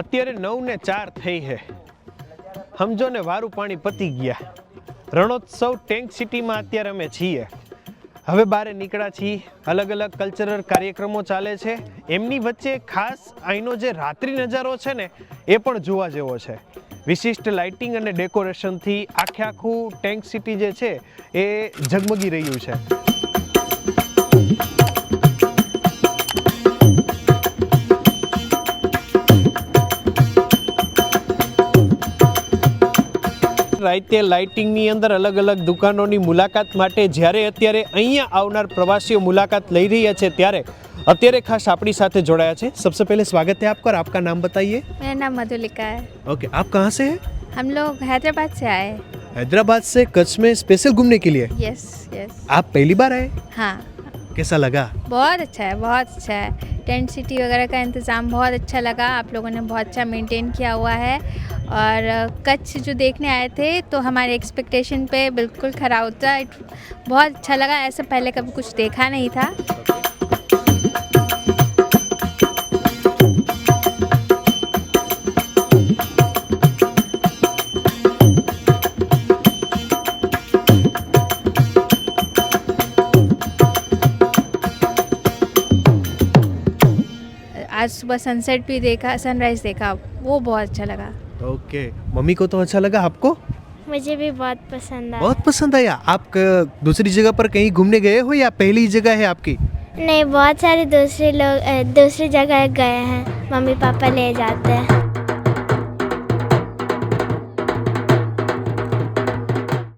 અત્યારે નવ ને ચાર થઈ છે સમજો ને વારું પાણી પતી ગયા રણોત્સવ ટેન્ક સિટીમાં અત્યારે અમે છીએ હવે બારે નીકળ્યા છીએ અલગ અલગ કલ્ચરલ કાર્યક્રમો ચાલે છે એમની વચ્ચે ખાસ અહીંનો જે રાત્રિ નજારો છે ને એ પણ જોવા જેવો છે વિશિષ્ટ લાઇટિંગ અને ડેકોરેશનથી આખે આખું ટેન્ક સિટી જે છે એ ઝગમગી રહ્યું છે रायते लाइटिंग के अंदर अलग-अलग दुकानों की मुलाकात માટે જ્યારે અત્યારે અહીં આવનાર પ્રવાસીઓ મુલાકાત લઈ રહ્યા છે ત્યારે અત્યારે ખાસ આપડી સાથે જોડાયા છે. સૌથી પહેલા સ્વાગત છે આપકર આપકા નામ બતાઈએ. મેરા નામ મધુલિકા હૈ. ઓકે આપ કહા સે હે? હમ લોગ હૈદરાબાદ સે આયે હૈ. હૈદરાબાદ સે કચ્છ મે સ્પેશિયલ ગુમને કે લિયે. Yes yes. આપ પહેલી બાર આયે? હા. कैसा लगा बहुत अच्छा है बहुत अच्छा है टेंट सिटी वगैरह का इंतज़ाम बहुत अच्छा लगा आप लोगों ने बहुत अच्छा मेंटेन किया हुआ है और कच्छ जो देखने आए थे तो हमारे एक्सपेक्टेशन पे बिल्कुल खरा उतरा बहुत अच्छा लगा ऐसा पहले कभी कुछ देखा नहीं था आज सुबह सनसेट भी देखा सनराइज देखा वो बहुत अच्छा लगा ओके मम्मी को तो अच्छा लगा आपको मुझे भी बहुत पसंद आया बहुत पसंद आया आप दूसरी जगह पर कहीं घूमने गए हो या पहली जगह है आपकी नहीं बहुत सारे दूसरे लोग दूसरी जगह गए हैं मम्मी पापा ले जाते हैं